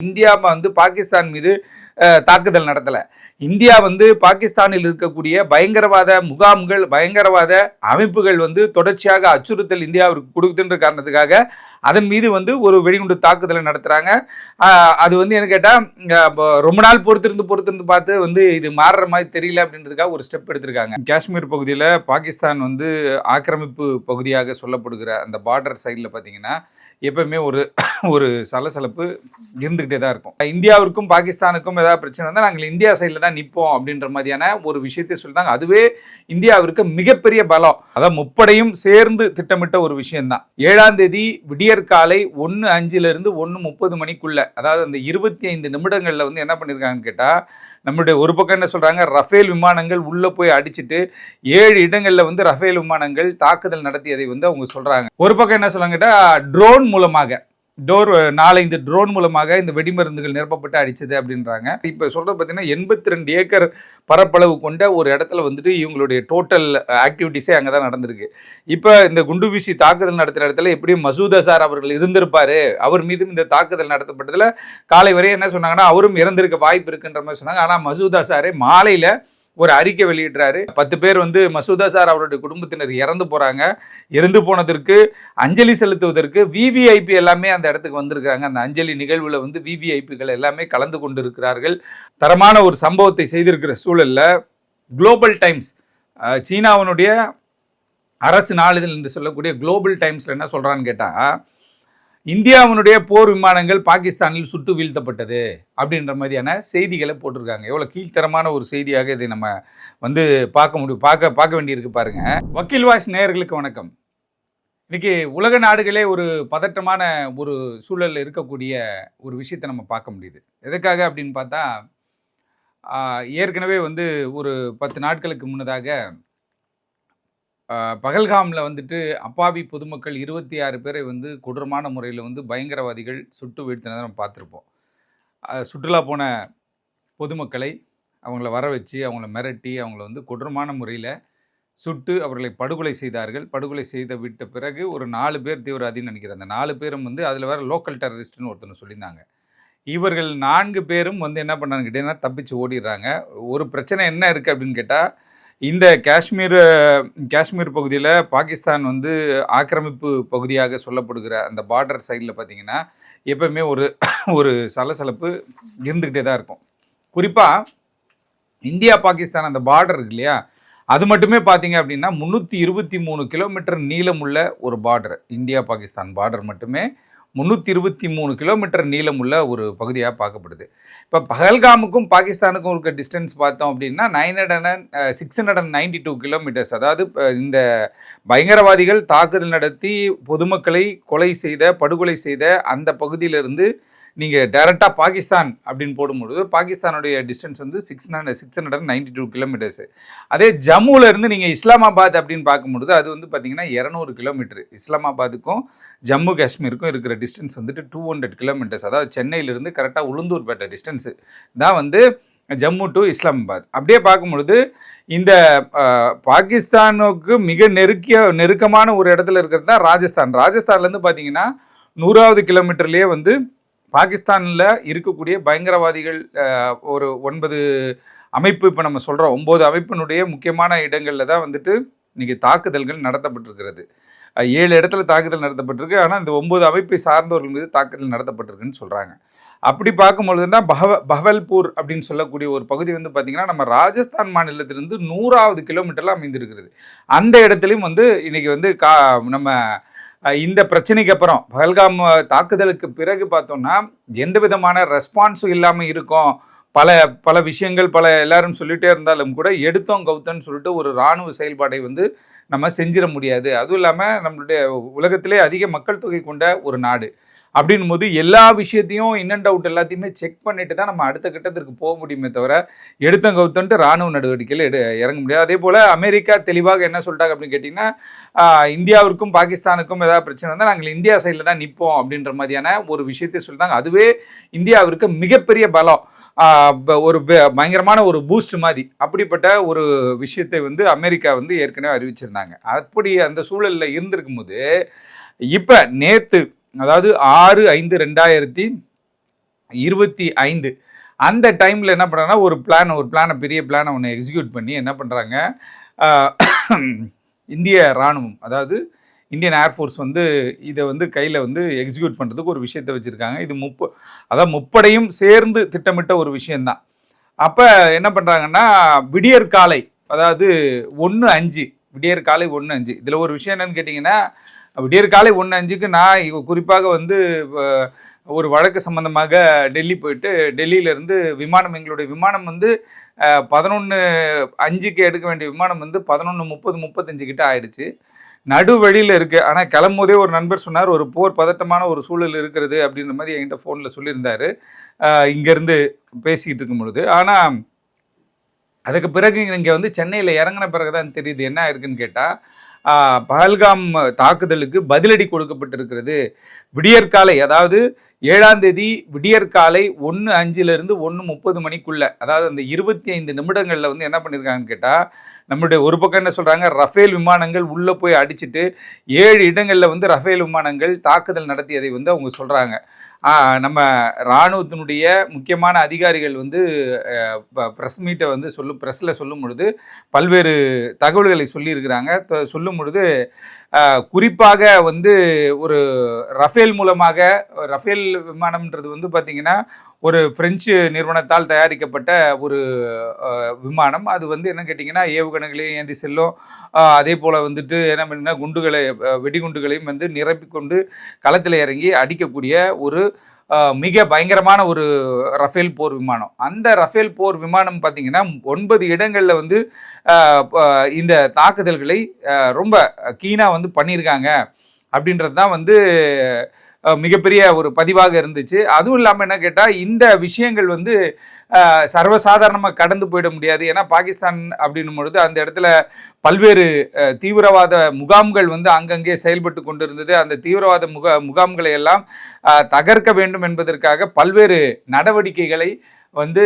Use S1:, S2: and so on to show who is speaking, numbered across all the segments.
S1: India வந்து பாகிஸ்தான் மீது தாக்குதல் நடத்தலை. இந்தியா வந்து பாகிஸ்தானில் இருக்கக்கூடிய பயங்கரவாத முகாம்கள் பயங்கரவாத அமைப்புகள் வந்து தொடர்ச்சியாக அச்சுறுத்தல் இந்தியாவிற்கு கொடுக்குதுன்ற காரணத்துக்காக அதன் மீது வந்து ஒரு வெடிகுண்டு தாக்குதலை நடத்துகிறாங்க அது வந்து என்ன கேட்டால் ரொம்ப நாள் பொறுத்திருந்து பொறுத்திருந்து பார்த்து வந்து இது மாறுற மாதிரி தெரியல அப்படின்றதுக்காக ஒரு ஸ்டெப் எடுத்திருக்காங்க. காஷ்மீர் பகுதியில் பாகிஸ்தான் வந்து ஆக்கிரமிப்பு பகுதியாக சொல்லப்படுகிற அந்த பார்டர் சைடில் பார்த்தீங்கன்னா எப்பவுமே ஒரு ஒரு சலசலப்பு இருந்துக்கிட்டே தான் இருக்கும். இந்தியாவிற்கும் பாகிஸ்தானுக்கும் ஏதாவது பிரச்சனை இருந்தால் நாங்கள் இந்தியா சைடில் தான் நிற்போம் அப்படின்ற மாதிரியான ஒரு விஷயத்தை சொல்லிட்டாங்க. அதுவே இந்தியாவிற்கு மிகப்பெரிய பலம். அதாவது முப்படையும் சேர்ந்து திட்டமிட்ட ஒரு விஷயம்தான். ஏழாம் தேதி விடியற்காலை ஒன்று அஞ்சுலேருந்து ஒன்று முப்பது மணிக்குள்ளே அதாவது அந்த இருபத்தி ஐந்து நிமிடங்களில் வந்து என்ன பண்ணியிருக்காங்கன்னு கேட்டால் நம்மளுடைய ஒரு பக்கம் என்ன சொல்கிறாங்க ரஃபேல் விமானங்கள் உள்ளே போய் அடிச்சிட்டு ஏழு இடங்களில் வந்து ரஃபேல் விமானங்கள் தாக்குதல் நடத்தியதை வந்து அவங்க சொல்கிறாங்க ஒரு பக்கம் என்ன சொல்றாங்க கேட்டால் ட்ரோன் மூலமாக. டோர் நாலஞ்சு ட்ரோன் மூலமாக இந்த வெடிமருந்துகள் நிரப்பப்பட்டு அடிச்சது அப்படின்றாங்க. இப்போ சொல்கிறது பார்த்தீங்கன்னா எண்பத்தி ரெண்டு ஏக்கர் பரப்பளவு கொண்ட ஒரு இடத்துல வந்துட்டு இவங்களுடைய டோட்டல் ஆக்டிவிட்டிஸே அங்கே தான் நடந்திருக்கு. இப்போ இந்த குண்டு வீசி தாக்குதல் நடத்துகிற இடத்துல எப்படியும் மசூதா சார் அவர்கள் இருந்திருப்பார். அவர் மீதும் இந்த தாக்குதல் நடத்தப்பட்டதில் காலை வரை என்ன சொன்னாங்கன்னா அவரும் இறந்திருக்க வாய்ப்பு இருக்குன்ற மாதிரி சொன்னாங்க. ஆனால் மசூதா சாரே மாலையில் ஒரு அறிக்கை வெளியிடுறாரு. பத்து பேர் வந்து மசூதா சார் அவருடைய குடும்பத்தினர் இறந்து போறாங்க. இறந்து போனதற்கு அஞ்சலி செலுத்துவதற்கு விவிஐபி எல்லாமே அந்த இடத்துக்கு வந்திருக்கிறாங்க அந்த அஞ்சலி நிகழ்வில் வந்து விவிஐபிகள் எல்லாமே கலந்து கொண்டு இருக்கிறார்கள் தரமான ஒரு சம்பவத்தை செய்திருக்கிற சூழல்ல குளோபல் டைம்ஸ் சீனாவினுடைய அரசு நாளிதழ் என்று சொல்லக்கூடிய குளோபல் டைம்ஸில் என்ன சொல்கிறான்னு கேட்டால் இந்தியாவினுடைய போர் விமானங்கள் பாகிஸ்தானில் சுட்டு வீழ்த்தப்பட்டது அப்படின்ற மாதிரியான செய்திகளை போட்டிருக்காங்க. எவ்வளோ கீழ்த்தரமான ஒரு செய்தியாக இதை நம்ம வந்து பார்க்க முடியும். பார்க்க பார்க்க வேண்டியிருக்கு பாருங்க. வக்கீல் வாய்ஸ் நேயர்களுக்கு வணக்கம். இன்றைக்கி உலக நாடுகளே ஒரு பதட்டமான ஒரு சூழலில் இருக்கக்கூடிய ஒரு விஷயத்தை நம்ம பார்க்க முடியுது. எதுக்காக அப்படின்னு பார்த்தா ஏற்கனவே வந்து ஒரு பத்து நாட்களுக்கு முன்னதாக பகல்காமில் வந்துட்டு அப்பாவி பொதுமக்கள் இருபத்தி ஆறு பேரை வந்து கொடூரமான முறையில் வந்து பயங்கரவாதிகள் சுட்டு வீழ்த்தினதை நம்ம பார்த்துருப்போம். சுற்றுலா போன பொதுமக்களை அவங்கள வர வச்சு அவங்கள மிரட்டி அவங்கள வந்து கொடூரமான முறையில் சுட்டு அவர்களை படுகொலை செய்தார்கள். படுகொலை செய்த விட்ட பிறகு ஒரு நாலு பேர் தீவிரவாதின்னு நினைக்கிறேன். அந்த நாலு பேரும் வந்து அதில் வேறு லோக்கல் டெரரிஸ்ட்னு ஒருத்தனை சொல்லியிருந்தாங்க. இவர்கள் நான்கு பேரும் வந்து என்ன பண்ணாங்க கேட்டீங்கன்னா தப்பிச்சு ஓடிடுறாங்க. ஒரு பிரச்சனை என்ன இருக்குது அப்படின்னு கேட்டால் இந்த காஷ்மீர் காஷ்மீர் பகுதியில் பாகிஸ்தான் வந்து ஆக்கிரமிப்பு பகுதியாக சொல்லப்படுகிற அந்த பார்டர் சைடில் பார்த்தீங்கன்னா எப்பவுமே ஒரு ஒரு சலசலப்பு இருந்துக்கிட்டே தான் இருக்கும். குறிப்பாக இந்தியா பாகிஸ்தான் அந்த பார்டர் இருக்கு இல்லையா? அது மட்டுமே பார்த்தீங்க அப்படின்னா முந்நூற்றி இருபத்தி மூணு கிலோமீட்டர் நீளமுள்ள ஒரு பார்டர் இந்தியா பாகிஸ்தான் பார்டர் மட்டுமே. முந்நூற்றி இருபத்தி மூணு கிலோமீட்டர் நீளமுள்ள ஒரு பகுதியாக பார்க்கப்படுது. இப்போ பகல்காமுக்கும் பாகிஸ்தானுக்கும் இருக்க டிஸ்டன்ஸ் பார்த்தோம் அப்படின்னா nine hundred and six hundred and ninety two kilometres அதாவது இந்த பயங்கரவாதிகள் தாக்குதல் நடத்தி பொதுமக்களை கொலை செய்த படுகொலை செய்த அந்த பகுதியிலிருந்து நீங்கள் டைரெக்டாக பாகிஸ்தான் அப்படின்னு போடும்பொழுது பாகிஸ்தானுடைய டிஸ்டன்ஸ் வந்து six hundred six hundred ninety two kilometres அதே ஜம்முவிலேருந்து நீங்கள் இஸ்லாமாபாத் அப்படின்னு பார்க்கும்பொழுது அது வந்து பார்த்தீங்கன்னா இரநூறு கிலோமீட்டர் இஸ்லாமாபாத்துக்கும் ஜம்மு காஷ்மீருக்கும் இருக்கிற டிஸ்டன்ஸ் வந்துட்டு டூ ஹண்ட்ரட் கிலோமீட்டர்ஸ் அதாவது சென்னையிலேருந்து கரெக்டாக உளுந்தூர்பேட்டை டிஸ்டன்ஸு தான் வந்து ஜம்மு டு இஸ்லாமாபாத். அப்படியே பார்க்கும்பொழுது இந்த பாகிஸ்தானுக்கு மிக நெருக்கிய நெருக்கமான ஒரு இடத்துல இருக்கிறது தான் ராஜஸ்தான். ராஜஸ்தான்லேருந்து பார்த்தீங்கன்னா நூறாவது கிலோமீட்டர்லேயே வந்து பாகிஸ்தானில் இருக்கக்கூடிய பயங்கரவாதிகள் ஒரு ஒன்பது அமைப்பு இப்போ நம்ம சொல்கிறோம் ஒம்பது அமைப்பினுடைய முக்கியமான இடங்களில் தான் வந்துட்டு இன்றைக்கி தாக்குதல்கள் நடத்தப்பட்டிருக்கிறது. ஏழு இடத்துல தாக்குதல் நடத்தப்பட்டிருக்கு. ஆனால் இந்த ஒம்பது அமைப்பை சார்ந்தவர்கள் மீது தாக்குதல் நடத்தப்பட்டிருக்குன்னு சொல்கிறாங்க அப்படி பார்க்கும்பொழுது தான் பஹவ பஹவல்பூர் அப்படின்னு சொல்லக்கூடிய ஒரு பகுதி வந்து பார்த்திங்கன்னா நம்ம ராஜஸ்தான் மாநிலத்திலிருந்து நூறாவது கிலோமீட்டரில் அமைந்திருக்கிறது. அந்த இடத்துலையும் வந்து இன்றைக்கி வந்து கா நம்ம இந்த பிரச்சனைக்கு அப்புறம் பகல்காம் தாக்குதலுக்கு பிறகு பார்த்தோம்னா எந்த விதமான ரெஸ்பான்ஸும் இல்லாமல் இருக்கும். பல பல விஷயங்கள் பல எல்லாரும் சொல்லிட்டே இருந்தாலும் கூட எடுத்தோம் கவுத்தோன்னு சொல்லிட்டு ஒரு இராணுவ செயல்பாடை வந்து நம்ம செஞ்சிட முடியாது. அதுவும் இல்லாமல் நம்மளுடைய உலகத்திலே அதிக மக்கள் தொகை கொண்ட ஒரு நாடு. அப்படின்னும் போது எல்லா விஷயத்தையும் இன் அண்ட் அவுட் எல்லாத்தையுமே செக் பண்ணிட்டு தான் நம்ம அடுத்த கட்டத்திற்கு போக முடியுமே தவிர எடுத்தங்கவுத்தன்ட்டு இராணுவ நடவடிக்கையில் எடு இறங்க முடியாது. அதே போல் அமெரிக்கா தெளிவாக என்ன சொல்லிட்டாங்க அப்படின்னு கேட்டிங்கன்னா இந்தியாவிற்கும் பாகிஸ்தானுக்கும் ஏதாவது பிரச்சனை இருந்தால் நாங்கள் இந்தியா சைடில் தான் நிற்போம் அப்படின்ற மாதிரியான ஒரு விஷயத்தை சொல்லிட்டாங்க அதுவே இந்தியாவிற்கு மிகப்பெரிய பலம். ப- ஒரு ப- பயங்கரமான ஒரு பூஸ்ட் மாதிரி. அப்படிப்பட்ட ஒரு விஷயத்தை வந்து அமெரிக்கா வந்து ஏற்கனவே அறிவிச்சிருந்தாங்க. அப்படி அந்த சூழலில் இருந்திருக்கும் போது இப்போ நேற்று அதாவது ஆறு ஐந்து ரெண்டாயிரத்தி இருபத்தி ஐந்து. அந்த டைமில் என்ன பண்ணுறாங்கன்னா ஒரு பிளான் ஒரு பிளானை பெரிய பிளானை ஒன்று எக்ஸிக்யூட் பண்ணி என்ன பண்ணுறாங்க இந்திய இராணுவம் அதாவது இந்தியன் ஏர்ஃபோர்ஸ் வந்து இதை வந்து கையில் வந்து எக்ஸிக்யூட் பண்ணுறதுக்கு ஒரு விஷயத்தை வச்சுருக்காங்க. இது முப்ப அதாவது முப்படையும் சேர்ந்து திட்டமிட்ட ஒரு விஷயந்தான் அப்போ என்ன பண்ணுறாங்கன்னா விடியற் காலை அதாவது ஒன்று அஞ்சு விடியற் காலை ஒன்று அஞ்சு. இதில் ஒரு விஷயம் என்னென்னு கேட்டிங்கன்னா விடியற் காலை ஒன்று அஞ்சுக்கு நான் குறிப்பாக வந்து ஒரு வழக்கு சம்பந்தமாக டெல்லி போயிட்டு டெல்லியிலேருந்து விமானம் எங்களுடைய விமானம் வந்து பதினொன்று அஞ்சுக்கு எடுக்க வேண்டிய விமானம் வந்து பதினொன்று முப்பது முப்பத்தஞ்சு கிட்ட ஆயிடுச்சு. நடு வழியில் இருக்குது ஆனால் கிளம்போதே ஒரு நண்பர் சொன்னார் ஒரு போர் பதட்டமான ஒரு சூழல் இருக்கிறது அப்படின்ற மாதிரி என்கிட்ட ஃபோனில் சொல்லியிருந்தாரு. இங்கேருந்து பேசிக்கிட்டு இருக்கும் பொழுது. ஆனால் அதுக்கு பிறகு இங்கே வந்து சென்னையில் இறங்கின பிறகு தான் தெரியுது என்ன இருக்குன்னு கேட்டால் பஹல்காம் தாக்குதலுக்கு பதிலடி கொடுக்கப்பட்டிருக்கிறது. விடியற்காலை அதாவது ஏழாம் தேதி விடியற்காலை ஒன்று அஞ்சுலேருந்து ஒன்று முப்பது மணிக்குள்ள அதாவது அந்த இருபத்தி ஐந்து நிமிடங்களில் வந்து என்ன பண்ணியிருக்காங்கன்னு கேட்டால் நம்மளுடைய ஒரு பக்கம் என்ன சொல்கிறாங்க ரஃபேல் விமானங்கள் உள்ளே போய் அடிச்சிட்டு ஏழு இடங்களில் வந்து ரஃபேல் விமானங்கள் தாக்குதல் நடத்தியதை வந்து அவங்க சொல்கிறாங்க நம்ம இராணுவத்தினுடைய முக்கியமான அதிகாரிகள் வந்து ப்ரெஸ் மீட்டை வந்து சொல்லும் ப்ரெஸ்ஸில் சொல்லும் பொழுது பல்வேறு தகவல்களை சொல்லியிருக்கிறாங்க. சொல்லும் பொழுது குறிப்பாக வந்து ஒரு ரஃபேல் மூலமாக ரஃபேல் விமானம்ன்றது வந்து பார்த்திங்கன்னா ஒரு பிரெஞ்சு நிறுவனத்தால் தயாரிக்கப்பட்ட ஒரு விமானம். அது வந்து என்ன கேட்டிங்கன்னா ஏவுகணைகளையும் ஏந்தி செல்லும். அதே போல் வந்துட்டு என்ன பண்ணுன்னா குண்டுகளை வெடிகுண்டுகளையும் வந்து நிரப்பிக்கொண்டு களத்தில் இறங்கி அடிக்கக்கூடிய ஒரு மிக பயங்கரமான ஒரு ரஃபேல் போர் விமானம். அந்த ரஃபேல் போர் விமானம் பார்த்தீங்கன்னா ஒன்பது இடங்களில் வந்து இந்த தாக்குதல்களை ரொம்ப கீனாக வந்து பண்ணியிருக்காங்க. அப்படின்றது தான் வந்து மிகப்பெரிய ஒரு பதிவாக இருந்துச்சு. அதுவும் இல்லாமல் என்ன கேட்டால் இந்த விஷயங்கள் வந்து சர்வசாதாரணமாக கடந்து போயிட முடியாது. ஏன்னா பாகிஸ்தான் அப்படின்னும் பொழுது அந்த இடத்துல பல்வேறு தீவிரவாத முகாம்கள் வந்து அங்கங்கே செயல்பட்டு கொண்டிருந்தது. அந்த தீவிரவாத முக முகாம்களை எல்லாம் தகர்க்க வேண்டும் என்பதற்காக பல்வேறு நடவடிக்கைகளை வந்து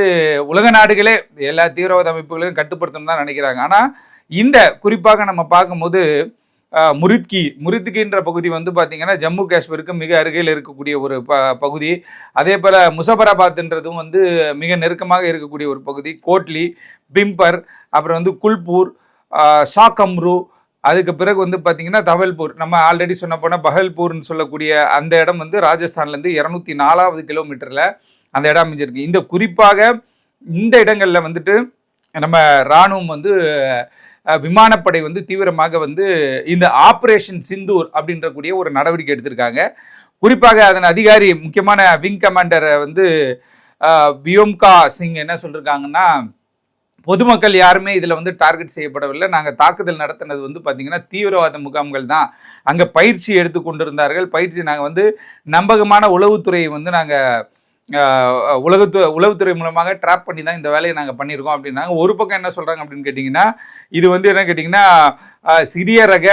S1: உலக நாடுகளே எல்லா தீவிரவாத அமைப்புகளையும் கட்டுப்படுத்தணும் தான் நினைக்கிறாங்க. ஆனால் இந்த குறிப்பாக நம்ம பார்க்கும்போது முரித்கி முரித்கின்ற பகுதி வந்து பார்த்திங்கன்னா ஜம்மு காஷ்மீருக்கு மிக அருகில் இருக்கக்கூடிய ஒரு ப பகுதி. அதே போல் முசபராபாத்ன்றதும் வந்து மிக நெருக்கமாக இருக்கக்கூடிய ஒரு பகுதி. கோட்லி பிம்பர் அப்புறம் வந்து குல்பூர் சாக்கம்ரு ஷாகம்ரு அதுக்கு பிறகு வந்து பார்த்திங்கன்னா தவல்பூர் நம்ம ஆல்ரெடி சொன்ன போனால் பஹல்பூர்னு சொல்லக்கூடிய அந்த இடம் வந்து ராஜஸ்தான்லேருந்து இரநூத்தி நாலாவது கிலோமீட்டரில் அந்த இடம் அமைஞ்சிருக்கு. இந்த குறிப்பாக இந்த இடங்களில் வந்துட்டு நம்ம இராணுவம் வந்து விமானப்படை வந்து தீவிரமாக வந்து இந்த ஆப்ரேஷன் சிந்தூர் அப்படின்ற கூடிய ஒரு நடவடிக்கை எடுத்திருக்காங்க. குறிப்பாக அதன் அதிகாரி முக்கியமான விங் கமாண்டரை வந்து பியோம்கா வியோம்கா சிங் என்ன சொல்லியிருக்காங்கன்னா பொதுமக்கள் யாருமே இதில் வந்து டார்கெட் செய்யப்படவில்லை. நாங்கள் தாக்குதல் நடத்தினது வந்து பார்த்திங்கன்னா தீவிரவாத முகாம்கள் தான். அங்கே பயிற்சி எடுத்து கொண்டிருந்தார்கள். பயிற்சி நாங்கள் வந்து நம்பகமான உளவுத்துறையை வந்து நாங்கள் உலகத்து உளவுத்துறை மூலமாக ட்ராப் பண்ணி தான் இந்த வேலையை நாங்கள் பண்ணியிருக்கோம் அப்படின்னாங்க. ஒரு பக்கம் என்ன சொல்கிறாங்க அப்படின்னு கேட்டிங்கன்னா இது வந்து என்ன கேட்டிங்கன்னா சிறிய ரக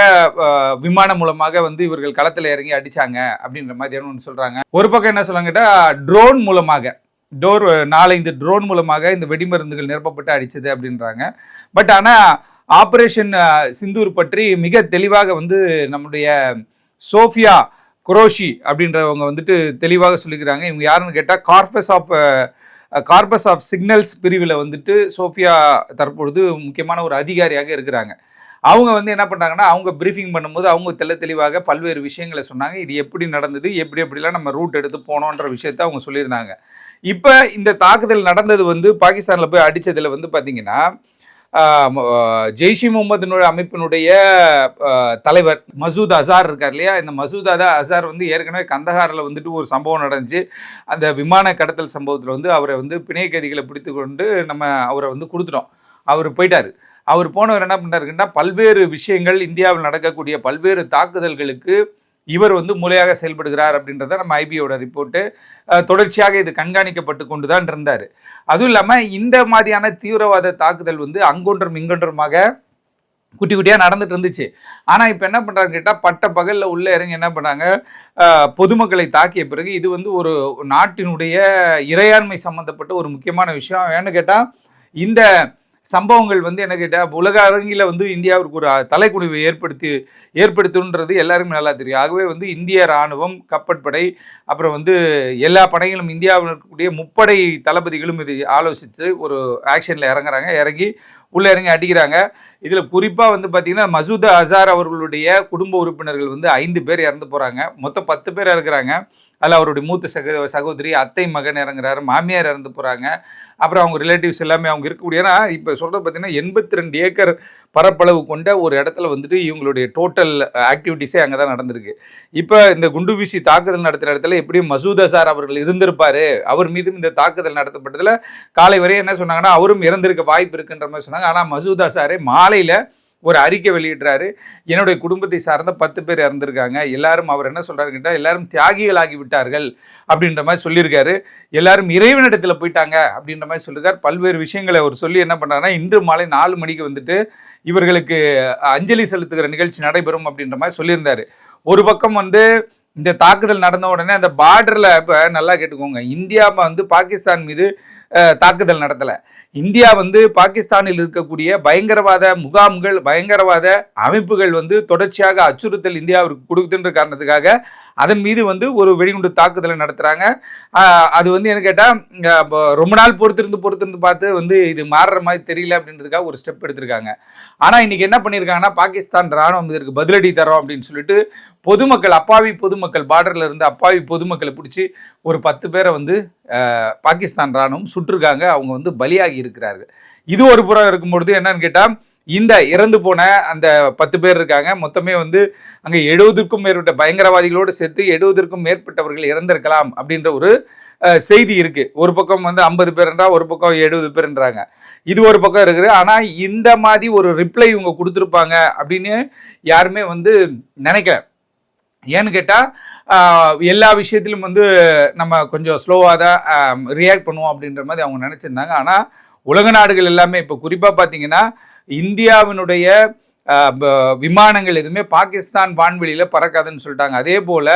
S1: விமானம் மூலமாக வந்து இவர்கள் களத்தில் இறங்கி அடித்தாங்க அப்படின்ற மாதிரி ஒன்று சொல்கிறாங்க ஒரு பக்கம் என்ன சொல்லுவாங்க கேட்டால் ட்ரோன் மூலமாக டோர் நாலஞ்சு ட்ரோன் மூலமாக இந்த வெடிமருந்துகள் நிரப்பப்பட்டு அடித்தது அப்படின்றாங்க. பட் ஆனால் ஆப்ரேஷன் சிந்தூர் பற்றி மிக தெளிவாக வந்து நம்முடைய சோஃபியா குரோஷி அப்படின்றவங்க வந்துட்டு தெளிவாக சொல்லிக்கிறாங்க. இவங்க யாருன்னு கேட்டால் corps of corps of signals பிரிவில் வந்துட்டு சோஃபியா தற்பொழுது முக்கியமான ஒரு அதிகாரியாக இருக்கிறாங்க. அவங்க வந்து என்ன பண்ணாங்கன்னா அவங்க ப்ரீஃபிங் பண்ணும்போது அவங்க தெல்ல தெளிவாக பல்வேறு விஷயங்களை சொன்னாங்க. இது எப்படி நடந்தது எப்படி எப்படிலாம் நம்ம ரூட் எடுத்து போனோன்ற விஷயத்த அவங்க சொல்லியிருந்தாங்க. இப்போ இந்த தாக்குதல் நடந்தது வந்து பாகிஸ்தானில் போய் அடித்ததில் வந்து பார்த்தீங்கன்னா ஜெய்ஷி இ முகமது அமைப்பினுடைய தலைவர் மசூத் அசார் இருக்கார் இல்லையா? இந்த மசூத் அதா அசார் வந்து ஏற்கனவே கந்தகாரில் வந்துட்டு ஒரு சம்பவம் நடந்துச்சு. அந்த விமான கடத்தல் சம்பவத்தில் வந்து அவரை வந்து பிணை கைதிகளை பிடித்து கொண்டு நம்ம அவரை வந்து கொடுத்துட்டோம். அவர் போயிட்டார். அவர் போனவர் என்ன பண்ணாருக்குன்னா பல்வேறு விஷயங்கள் இந்தியாவில் நடக்கக்கூடிய பல்வேறு தாக்குதல்களுக்கு இவர் வந்து மூலையாக செயல்படுகிறார் அப்படின்றத நம்ம ஐபியோட ரிப்போர்ட்டு தொடர்ச்சியாக இது கண்காணிக்கப்பட்டு கொண்டு தான் இருந்தார். அதுவும் இல்லாமல் இந்த மாதிரியான தீவிரவாத தாக்குதல் வந்து அங்கொன்றும் இங்கொன்றுமாக குட்டி குட்டியாக நடந்துட்டு இருந்துச்சு. ஆனால் இப்போ என்ன பண்ணுறாங்க கேட்டால் பட்ட பகலில் உள்ளே இறங்கி என்ன பண்ணாங்க? பொதுமக்களை தாக்கிய பிறகு இது வந்து ஒரு நாட்டினுடைய இறையாண்மை சம்மந்தப்பட்ட ஒரு முக்கியமான விஷயம். ஏன்னு கேட்டால் இந்த சம்பவங்கள் வந்து என்ன கேட்டால் உலக அரங்கில் வந்து இந்தியாவிற்கு ஒரு தலைக்குடிவை ஏற்படுத்தி ஏற்படுத்துன்றது எல்லாருக்குமே நல்லா தெரியும். ஆகவே வந்து இந்திய இராணுவம் கப்பற்படை அப்புறம் வந்து எல்லா படைகளும் இந்தியாவில் இருக்கக்கூடிய முப்படை தளபதிகளும் இது ஆலோசித்து ஒரு ஆக்ஷனில் இறங்குறாங்க. இறங்கி உள்ளே இறங்கி அடிக்கிறாங்க. இதில் குறிப்பாக வந்து பார்த்திங்கன்னா மசூத் அசார் அவர்களுடைய குடும்ப உறுப்பினர்கள் வந்து ஐந்து பேர் இறந்து போகிறாங்க மொத்தம் பத்து பேர் இறக்குறாங்க. அதில் அவருடைய மூத்த சக சகோதரி அத்தை மகன் இறங்குறாரு மாமியார் இறந்து போகிறாங்க அப்புறம் அவங்க ரிலேட்டிவ்ஸ் எல்லாமே அவங்க இருக்கக்கூடிய ஏன்னா இப்போ சொல்கிறது பார்த்தீங்கன்னா எண்பத்தி ரெண்டு ஏக்கர் பரப்பளவு கொண்ட ஒரு இடத்துல வந்துட்டு இவங்களுடைய டோட்டல் ஆக்டிவிட்டிஸே அங்கே தான் நடந்திருக்கு. இப்போ இந்த குண்டு வீசி தாக்குதல் நடத்துகிற இடத்துல எப்படியும் மசூத் அசார் அவர்கள் இருந்திருப்பார். அவர் மீதும் இந்த தாக்குதல் நடத்தப்பட்டதில் காலை வரை என்ன சொன்னாங்கன்னா அவரும் இறந்திருக்க வாய்ப்பு இருக்குன்ற மாதிரி சொன்னாங்க ஆனால் மசூதா சார் மாலையில் ஒரு அறிக்கை வெளியிடுறாரு. என்னுடைய குடும்பத்தை சார்ந்த பத்து பேர் இறந்துருக்காங்க. எல்லாரும் அவர் என்ன சொல்கிறாரு கேட்டால் எல்லாரும் தியாகிகளாகி விட்டார்கள் அப்படின்ற மாதிரி சொல்லியிருக்காரு. எல்லாரும் இறைவனிடத்தில் போயிட்டாங்க அப்படின்ற மாதிரி சொல்லியிருக்கார். பல்வேறு விஷயங்களை அவர் சொல்லி என்ன பண்ணுறாருன்னா இன்று மாலை நாலு மணிக்கு வந்துட்டு இவர்களுக்கு அஞ்சலி செலுத்துகிற நிகழ்ச்சி நடைபெறும் அப்படின்ற மாதிரி சொல்லியிருந்தார். ஒரு பக்கம் வந்து இந்த தாக்குதல் நடந்த உடனே அந்த பார்டரில் இப்போ நல்லா கேட்டுக்கோங்க. இந்தியா வந்து பாகிஸ்தான் மீது தாக்குதல் நடத்தலை. இந்தியா வந்து பாகிஸ்தானில் இருக்கக்கூடிய பயங்கரவாத முகாம்கள் பயங்கரவாத அமைப்புகள் வந்து தொடர்ச்சியாக அச்சுறுத்தல் இந்தியாவிற்கு கொடுக்குதுன்ற காரணத்துக்காக அதன் மீது வந்து ஒரு வெடிகுண்டு தாக்குதலை நடத்துகிறாங்க அது வந்து என்ன கேட்டால் ரொம்ப நாள் பொறுத்திருந்து பொறுத்திருந்து பார்த்து வந்து இது மாறுற மாதிரி தெரியல அப்படின்றதுக்காக ஒரு ஸ்டெப் எடுத்திருக்காங்க. ஆனால் இன்றைக்கி என்ன பண்ணியிருக்காங்கன்னா பாகிஸ்தான் ராணுவம் இதற்கு பதிலடி தரோம் அப்படின்னு சொல்லிட்டு பொதுமக்கள் அப்பாவி பொதுமக்கள் பார்டரில் இருந்து அப்பாவி பொதுமக்களை பிடிச்சி ஒரு பத்து பேரை வந்து பாகிஸ்தான் ராணுவம் சுட்டிருக்காங்க. அவங்க வந்து பலியாகி இருக்கிறார்கள். இது ஒரு புறம் இருக்கும்பொழுது என்னன்னு கேட்டால் இந்த இறந்து போன அந்த பத்து பேர் இருக்காங்க. மொத்தமே வந்து அங்கே எழுபதுக்கும் மேற்பட்ட பயங்கரவாதிகளோடு சேர்த்து எழுபதற்கும் மேற்பட்டவர்கள் இறந்திருக்கலாம் அப்படின்ற ஒரு செய்தி இருக்குது ஒரு பக்கம் வந்து ஐம்பது பேர்ன்றா ஒரு பக்கம் எழுபது பேர்ன்றாங்க. இது ஒரு பக்கம் இருக்குது. ஆனால் இந்த மாதிரி ஒரு ரிப்ளை இவங்க கொடுத்துருப்பாங்க அப்படின்னு யாருமே வந்து நினைக்கல. ஏன்னு கேட்டால் எல்லா விஷயத்திலும் வந்து நம்ம கொஞ்சம் ஸ்லோவாக தான் ரியாக்ட் பண்ணுவோம் அப்படின்ற மாதிரி அவங்க நினச்சிருந்தாங்க. ஆனால் உலக நாடுகள் எல்லாமே இப்போ குறிப்பாக பார்த்தீங்கன்னா இந்தியாவினுடைய விமானங்கள் எதுவுமே பாகிஸ்தான் வான்வெளியில் பறக்காதுன்னு சொல்லிட்டாங்க. அதே போல்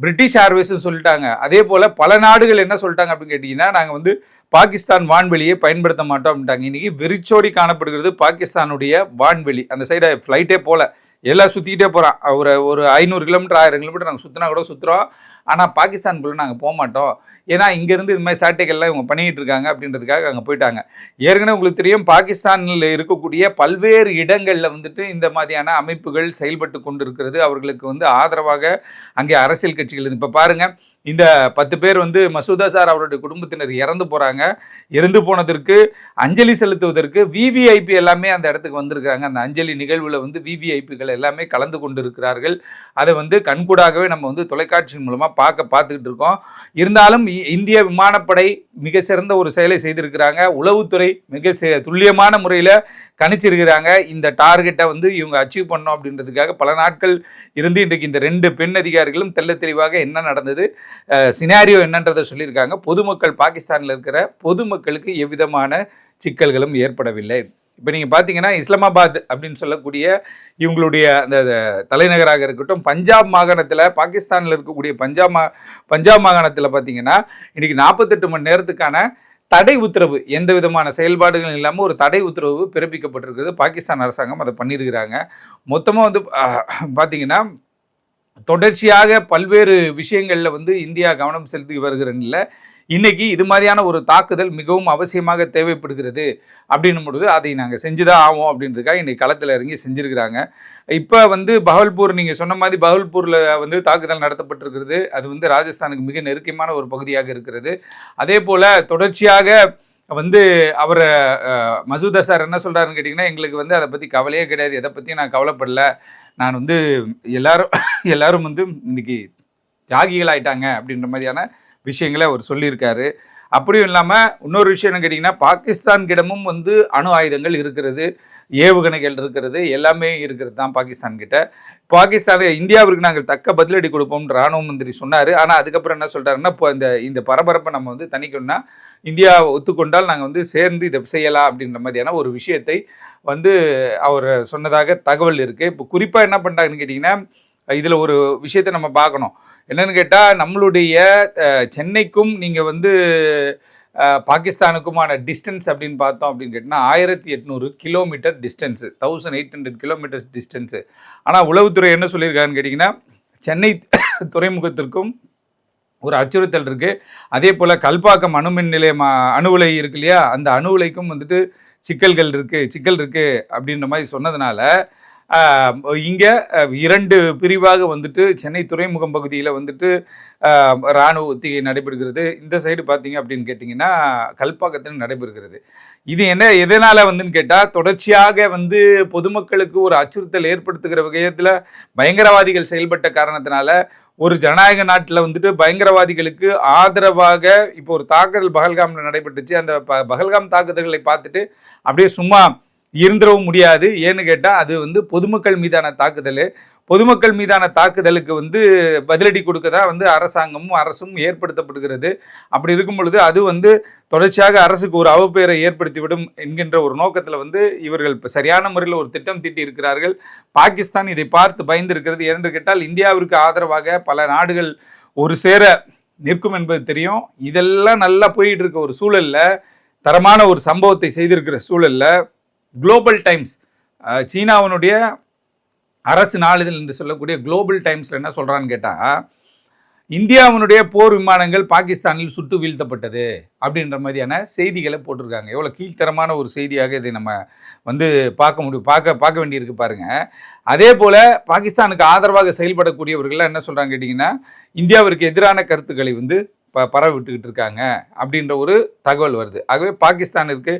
S1: பிரிட்டிஷ் ஏர்வேஸ்ன்னு சொல்லிட்டாங்க. அதே போல் பல நாடுகள் என்ன சொல்லிட்டாங்க அப்படின்னு கேட்டிங்கன்னா நாங்கள் வந்து பாகிஸ்தான் வான்வெளியை பயன்படுத்த மாட்டோம் அப்படின்ட்டாங்க. இன்றைக்கி வெறிச்சோடி காணப்படுகிறது பாகிஸ்தானுடைய வான்வெளி. அந்த சைடு ஃப்ளைட்டே போகல எல்லாம் சுற்றிக்கிட்டே போகிறான் ஒரு ஒரு ஐநூறு கிலோமீட்டர் ஆயிரம் கிலோமீட்டர் நாங்கள் சுற்றினா கூட சுற்றுறோம் ஆனால் பாகிஸ்தானுக்குள்ளே நாங்கள் போக மாட்டோம். ஏன்னா இங்கேருந்து இது மாதிரி சாட்டைகள்லாம் இவங்க பண்ணிகிட்டு இருக்காங்க அப்படின்றதுக்காக அங்கே போயிட்டாங்க. ஏற்கனவே உங்களுக்கு தெரியும் பாகிஸ்தானில் இருக்கக்கூடிய பல்வேறு இடங்களில் வந்துட்டு இந்த மாதிரியான அமைப்புகள் செயல்பட்டு கொண்டு இருக்கிறது அவர்களுக்கு வந்து ஆதரவாக அங்கே அரசியல் கட்சிகள் இப்போ பாருங்கள் இந்த பத்து பேர் வந்து மசூதா சார் அவருடைய குடும்பத்தினர் இறந்து போகிறாங்க இறந்து போனதற்கு அஞ்சலி செலுத்துவதற்கு விவிஐபி எல்லாமே அந்த இடத்துக்கு வந்திருக்காங்க. அந்த அஞ்சலி நிகழ்வில் வந்து விவிஐபிகள் எல்லாமே கலந்து கொண்டு இருக்கிறார்கள் அதை வந்து கண்கூடாகவே நம்ம வந்து தொலைக்காட்சியின் மூலமாக பார்க்க பார்த்துக்கிட்டு இருக்கோம். இருந்தாலும் இந்திய விமானப்படை மிக சிறந்த ஒரு செயலை செய்திருக்கிறாங்க. உளவுத்துறை மிக துல்லியமான முறையில் கணிச்சிருக்கிறாங்க. இந்த டார்கெட்டை வந்து இவங்க அச்சீவ் பண்ணோம் அப்படின்றதுக்காக பல நாட்கள் இருந்து இன்றைக்கு இந்த ரெண்டு பெண் அதிகாரிகளும் தெல்ல தெளிவாக என்ன நடந்தது சினாரியோ என்னன்றதை சொல்லியிருக்காங்க. பொதுமக்கள் பாகிஸ்தானில் இருக்கிற பொதுமக்களுக்கு எவ்விதமான சிக்கல்களும் ஏற்படவில்லை. இப்போ நீங்கள் பார்த்தீங்கன்னா இஸ்லாமாபாத் அப்படின்னு சொல்லக்கூடிய இவங்களுடைய அந்த தலைநகராக இருக்கட்டும் பஞ்சாப் மாகாணத்தில் பாகிஸ்தானில் இருக்கக்கூடிய பஞ்சாப் மா பஞ்சாப் மாகாணத்தில் பார்த்தீங்கன்னா இன்றைக்கி நாற்பத்தெட்டு மணி நேரத்துக்கான தடை உத்தரவு எந்த விதமான செயல்பாடுகளும் இல்லாமல் ஒரு தடை உத்தரவு பிறப்பிக்கப்பட்டிருக்கிறது. பாகிஸ்தான் அரசாங்கம் அதை பண்ணியிருக்கிறாங்க. மொத்தமாக வந்து பார்த்திங்கன்னா தொடர்ச்சியாக பல்வேறு விஷயங்களில் வந்து இந்தியா கவனம் செலுத்தி வருகிற இன்னைக்கு இது மாதிரியான ஒரு தாக்குதல் மிகவும் அவசியமாக தேவைப்படுகிறது அப்படின்னும் பொழுது அதை நாங்கள் செஞ்சுதான் ஆகும் அப்படின்றதுக்காக இன்னைக்கு களத்தில் இறங்கி செஞ்சுருக்கிறாங்க. இப்போ வந்து பகல்பூர் நீங்கள் சொன்ன மாதிரி பகல்பூரில் வந்து தாக்குதல் நடத்தப்பட்டிருக்கிறது. அது வந்து ராஜஸ்தானுக்கு மிக நெருக்கமான ஒரு பகுதியாக இருக்கிறது. அதே போல் தொடர்ச்சியாக வந்து அவர் மசூதா சார் என்ன சொல்கிறாருன்னு கேட்டிங்கன்னா எங்களுக்கு வந்து அதை பற்றி கவலையே கிடையாது. எதை பற்றியும் நான் கவலைப்படல. நான் வந்து எல்லாரும் எல்லாரும் வந்து இன்னைக்கு தியாகிகள் ஆயிட்டாங்க அப்படின்ற மாதிரியான விஷயங்களை அவர் சொல்லியிருக்காரு. அப்படியும் இல்லாமல் இன்னொரு விஷயம் என்ன கேட்டிங்கன்னா பாகிஸ்தான்கிடமும் வந்து அணு ஆயுதங்கள் இருக்கிறது ஏவுகணைகள் இருக்கிறது எல்லாமே இருக்கிறது தான் பாகிஸ்தான் கிட்ட. பாகிஸ்தான் இந்தியாவிற்கு நாங்கள் தக்க பதிலடி கொடுப்போம் ராணுவ மந்திரி சொன்னார். ஆனால் அதுக்கப்புறம் என்ன சொல்கிறாருன்னா இப்போ இந்த இந்த பரபரப்பை நம்ம வந்து தணிக்கணும்னா இந்தியா ஒத்துக்கொண்டால் நாங்கள் வந்து சேர்ந்து இதை செய்யலாம் அப்படின்ற மாதிரியான ஒரு விஷயத்தை வந்து அவர் சொன்னதாக தகவல் இருக்குது இப்போ குறிப்பாக என்ன பண்ணுறாங்கன்னு கேட்டிங்கன்னா இதில் ஒரு விஷயத்தை நம்ம பார்க்கணும். என்னென்னு கேட்டால் நம்மளுடைய சென்னைக்கும் நீங்கள் வந்து பாகிஸ்தானுக்குமான டிஸ்டன்ஸ் அப்படின்னு பார்த்தோம் அப்படின்னு கேட்டிங்கன்னா ஆயிரத்தி எட்நூறு kilometre distance thousand eight hundred kilometres distance ஆனால் உளவுத்துறை என்ன சொல்லியிருக்காருன்னு கேட்டிங்கன்னா சென்னை துறைமுகத்திற்கும் ஒரு அச்சுறுத்தல் இருக்குது அதே போல் கல்பாக்கம் அணுமின் நிலையம் அணு உலை இருக்கு இல்லையா? அந்த அணு உலைக்கும் வந்துட்டு சிக்கல்கள் இருக்குது சிக்கல் இருக்குது அப்படின்ற மாதிரி சொன்னதுனால இங்கே இரண்டு பிரிவாக வந்துட்டு சென்னை துறைமுகம் பகுதியில் வந்துட்டு இராணுவ ஒத்திகை நடைபெறுகிறது. இந்த சைடு பார்த்தீங்க அப்படின்னு கேட்டிங்கன்னா கல்பாக்கத்தில் நடைபெறுகிறது. இது என்ன எதனால் வந்துன்னு கேட்டால் தொடர்ச்சியாக வந்து பொதுமக்களுக்கு ஒரு அச்சுறுத்தல் ஏற்படுத்துகிற வகையத்தில் பயங்கரவாதிகள் செயல்பட்ட காரணத்தினால ஒரு ஜனநாயக நாட்டில் வந்துட்டு பயங்கரவாதிகளுக்கு ஆதரவாக இப்போ ஒரு தாக்குதல் பகல்காமில் நடைபெற்றுச்சு. அந்த ப பகல்காம் தாக்குதல்களை பார்த்துட்டு அப்படியே சும்மா இருந்துடவும் முடியாது. ஏன்னு கேட்டால் அது வந்து பொதுமக்கள் மீதான தாக்குதல். பொதுமக்கள் மீதான தாக்குதலுக்கு வந்து பதிலடி கொடுக்க தான் வந்து அரசாங்கமும் அரசும் ஏற்படுத்தப்படுகிறது. அப்படி இருக்கும் பொழுது அது வந்து தொடர்ச்சியாக அரசுக்கு ஒரு அவப்பெயரை ஏற்படுத்திவிடும் என்கின்ற ஒரு நோக்கத்தில் வந்து இவர்கள் இப்போ சரியான முறையில் ஒரு திட்டம் தீட்டி இருக்கிறார்கள். பாகிஸ்தான் இதை பார்த்து பயந்திருக்கிறது. என்று கேட்டால் இந்தியாவிற்கு ஆதரவாக பல நாடுகள் ஒரு சேர நிற்கும் என்பது தெரியும். இதெல்லாம் நல்லா போயிட்டு இருக்க ஒரு சூழலில் தரமான ஒரு சம்பவத்தை செய்திருக்கிற சூழலில் குளோபல் டைம்ஸ் சீனாவினுடைய அரசு நாளிதழ் என்று சொல்லக்கூடிய குளோபல் டைம்ஸில் என்ன சொல்கிறான்னு கேட்டால் இந்தியாவினுடைய போர் விமானங்கள் பாகிஸ்தானில் சுட்டு வீழ்த்தப்பட்டது அப்படின்ற மாதிரியான செய்திகளை போட்டிருக்காங்க. எவ்வளோ கீழ்த்தரமான ஒரு செய்தியாக இதை நம்ம வந்து பார்க்க முடியும். பார்க்க பார்க்க வேண்டியிருக்கு பாருங்க. அதே போல் பாகிஸ்தானுக்கு ஆதரவாக செயல்படக்கூடியவர்கள்லாம் என்ன சொல்கிறாங்க கேட்டிங்கன்னா இந்தியாவிற்கு எதிரான கருத்துக்களை வந்து ப பரவ விட்டுக்கிட்டு இருக்காங்க அப்படின்ற ஒரு தகவல் வருது. ஆகவே பாகிஸ்தானிற்கு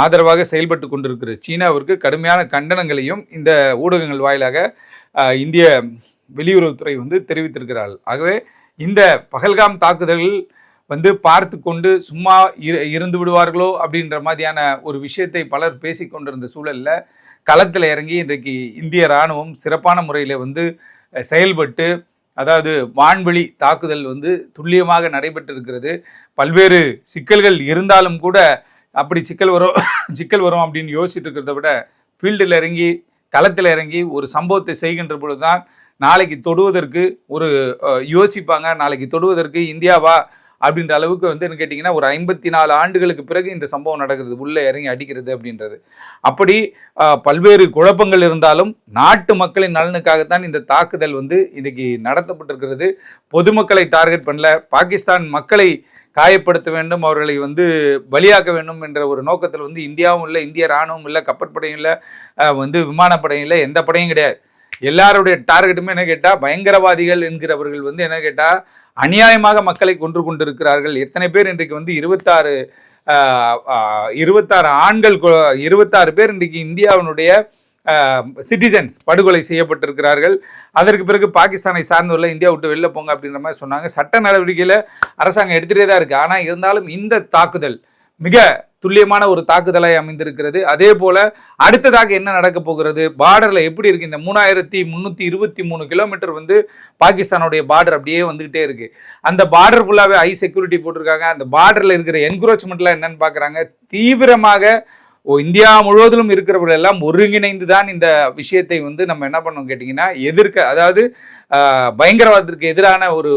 S1: ஆதரவாக செயல்பட்டு கொண்டிருக்கிற சீனாவிற்கு கடுமையான கண்டனங்களையும் இந்த ஊடகங்கள் வாயிலாக இந்திய வெளியுறவுத்துறை வந்து தெரிவித்திருக்கிறார்கள் ஆகவே இந்த பகல்காம் தாக்குதல்கள் வந்து பார்த்து கொண்டு சும்மா இரு இருந்து விடுவார்களோ அப்படின்ற மாதிரியான ஒரு விஷயத்தை பலர் பேசிக்கொண்டிருந்த சூழலில் களத்தில் இறங்கி இன்றைக்கு இந்திய இராணுவம் சிறப்பான முறையில் வந்து செயல்பட்டு அதாவது வான்வெளி தாக்குதல் வந்து துல்லியமாக நடைபெற்றிருக்கிறது. பல்வேறு சிக்கல்கள் இருந்தாலும் கூட அப்படி சிக்கல் வரும் சிக்கல் வரும் அப்படின்னு யோசிச்சுட்டு இருக்கிறத விட ஃபீல்டில் இறங்கி களத்தில் இறங்கி ஒரு சம்பவத்தை செய்கின்ற பொழுது தான் நாளைக்கு தொடுவதற்கு ஒரு யோசிப்பாங்க. நாளைக்கு தொடுவதற்கு இந்தியாவா அப்படின்ற அளவுக்கு வந்து என்ன கேட்டிங்கன்னா ஒரு ஐம்பத்தி நாலு ஆண்டுகளுக்கு பிறகு இந்த சம்பவம் நடக்கிறது. உள்ளே இறங்கி அடிக்கிறது அப்படின்றது. அப்படி பல்வேறு குழப்பங்கள் இருந்தாலும் நாட்டு மக்களின் நலனுக்காகத்தான் இந்த தாக்குதல் வந்து இன்னைக்கு நடத்தப்பட்டிருக்கிறது. பொதுமக்களை டார்கெட் பண்ணல. பாகிஸ்தான் மக்களை காயப்படுத்த வேண்டும் அவர்களை வந்து பலியாக்க வேண்டும் என்ற ஒரு நோக்கத்தில் வந்து இந்தியாவும் இல்லை இந்திய ராணுவம் இல்லை கப்பற்படையும் இல்லை வந்து விமானப்படையும் இல்லை எந்த படையும் கிடையாது. எல்லாருடைய டார்கெட்டுமே என்ன கேட்டால் பயங்கரவாதிகள் என்கிறவர்கள் வந்து என்ன கேட்டால் அநியாயமாக மக்களை கொன்று கொண்டிருக்கிறார்கள். எத்தனை பேர் இன்றைக்கு வந்து இருபத்தாறு இருபத்தாறு ஆண்கள் இருபத்தாறு பேர் இன்றைக்கு இந்தியாவினுடைய சிட்டிசன்ஸ் படுகொலை செய்யப்பட்டிருக்கிறார்கள். அதற்கு பிறகு பாகிஸ்தானை சார்ந்துள்ள இந்தியா விட்டு வெளில போங்க அப்படின்ற மாதிரி சொன்னாங்க. சட்ட நடவடிக்கையில் அரசாங்கம் எடுத்துகிட்டே தான் இருக்குது ஆனால் இருந்தாலும் இந்த தாக்குதல் மிக துல்லியமான ஒரு தாக்குதலாய் அமைந்திருக்கிறது. அதே போல அடுத்ததாக என்ன நடக்க போகிறது? பார்டர்ல எப்படி இருக்கு? இந்த மூணாயிரத்தி முந்நூற்றி இருபத்தி மூணு கிலோமீட்டர் வந்து பாகிஸ்தானுடைய பார்டர் அப்படியே வந்துகிட்டே இருக்கு. அந்த பார்டர் ஃபுல்லாகவே ஹை செக்யூரிட்டி போட்டிருக்காங்க. அந்த பார்டரில் இருக்கிற என்க்ரோச்மெண்ட்லாம் என்னன்னு பார்க்குறாங்க தீவிரமாக இந்தியா முழுவதிலும் இருக்கிறவர்கள் எல்லாம் ஒருங்கிணைந்து தான் இந்த விஷயத்தை வந்து நம்ம என்ன பண்ணோம் கேட்டிங்கன்னா எதிர்க்க அதாவது பயங்கரவாதத்திற்கு எதிரான ஒரு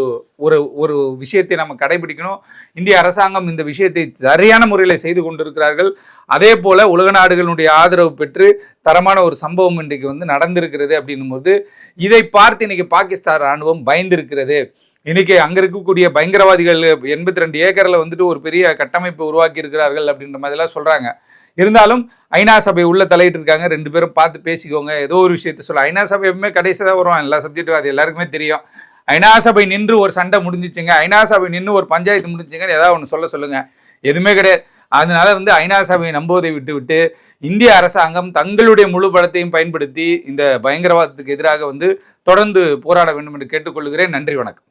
S1: ஒரு ஒரு விஷயத்தை நம்ம கடைபிடிக்கணும். இந்திய அரசாங்கம் இந்த விஷயத்தை சரியான முறையில் செய்து கொண்டிருக்கிறார்கள். அதே போல் உலக நாடுகளுடைய ஆதரவு பெற்று தரமான ஒரு சம்பவம் இன்றைக்கு வந்து நடந்திருக்கிறது அப்படின்னும்போது இதை பார்த்து இன்றைக்கி பாகிஸ்தான் ராணுவம் பயந்திருக்கிறது. இன்னைக்கு அங்கே இருக்கக்கூடிய பயங்கரவாதிகள் எண்பத்தி ரெண்டு ஏக்கரில் வந்துட்டு ஒரு பெரிய கட்டமைப்பு உருவாக்கி இருக்கிறார்கள் அப்படின்ற மாதிரிலாம் சொல்கிறாங்க இருந்தாலும் ஐநா சபை உள்ள தலையிட்டு இருக்காங்க ரெண்டு பேரும் பார்த்து பேசிக்கோங்க. ஏதோ ஒரு விஷயத்த சொல்ல. ஐநா சபை எப்பவுமே கடைசி தான் வரும் எல்லா சப்ஜெக்டும் அது எல்லாருக்குமே தெரியும். ஐநா சபை நின்று ஒரு சண்டை முடிஞ்சிச்சுங்க. ஐநா சபை நின்று ஒரு பஞ்சாயத்து முடிஞ்சிச்சுங்கன்னு ஏதாவது ஒன்று சொல்ல சொல்லுங்கள் எதுவுமே கிடையாது. அதனால வந்து ஐநா சபையை நம்புவதை விட்டு விட்டு இந்திய அரசாங்கம் தங்களுடைய முழு பலத்தையும் பயன்படுத்தி இந்த பயங்கரவாதத்துக்கு எதிராக வந்து தொடர்ந்து போராட வேண்டும் என்று கேட்டுக்கொள்கிறேன். நன்றி வணக்கம்.